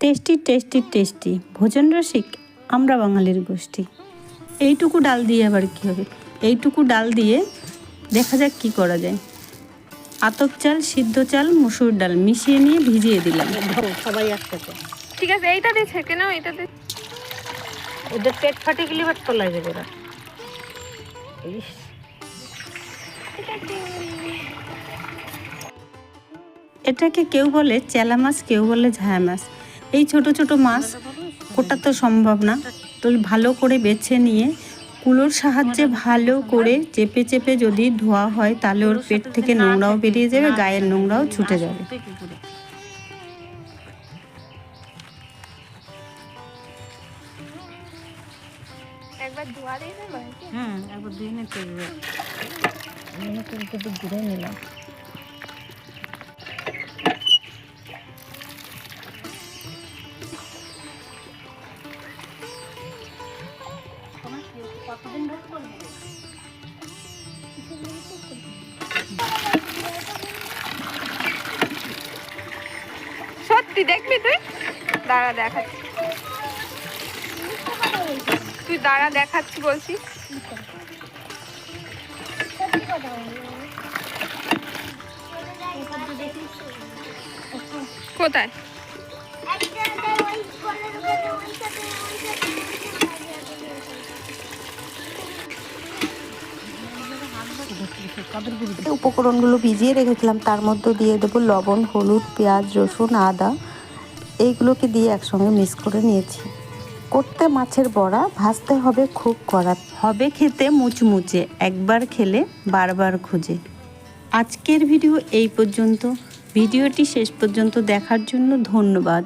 Tasty tasty tasty. ভোজন রসিক আমরা বাঙালির গোষ্ঠী। এইটুকু ডাল দিয়ে আবার কী হবে? এইটুকু ডাল দিয়ে দেখা যাক কি করা যায়। আতপ চাল সিদ্ধ চাল মুসুর ডাল মিশিয়ে নিয়ে ভিজিয়ে দিলাম। সবাই একসাথে। ঠিক আছে এইটা দিয়ে ছেঁকে নাও এইটা দিয়ে। ওদের পেট ফাটে গেলে এবার তোলা যাবে ওরা। এটাকে কেউ বলে চেলা মাছ কেউ বলে ঝায়া মাছ। এই ছোট ছোট মাছ ওটা তো সম্ভব না। তো ভালো করে বেছে নিয়ে কুলোর সাহায্যে ভালো করে চেপে চেপে যদি ধোয়া হয় তাহলে ওর পেট থেকে নোংরাও বেরিয়ে যাবে গায়ের নোংরাও ছুটে যাবে। একবার ধোয়া দিয়ে হুম একবার মিনিট কিন্তু ঘুরে নিলাম। সত্যি দেখবি তুই? দাঁড়া দেখাচ্ছি। তুই দাঁড়া দেখাচ্ছি বলছি। কোথায়? উপকরণগুলো ভিজিয়ে রেখেছিলাম, তার মধ্যে দিয়ে দেবো লবণ, হলুদ, পেঁয়াজ, রসুন, আদা। এইগুলোকে দিয়ে একসঙ্গে মিক্স করে নিয়েছি। করতে মাছের বড়া, ভাজতে হবে খুব কড়া। হবে খেতে মুচমুচে, একবার খেলে বারবার খুঁজে। আজকের ভিডিও এই পর্যন্ত। ভিডিওটি শেষ পর্যন্ত দেখার জন্য ধন্যবাদ।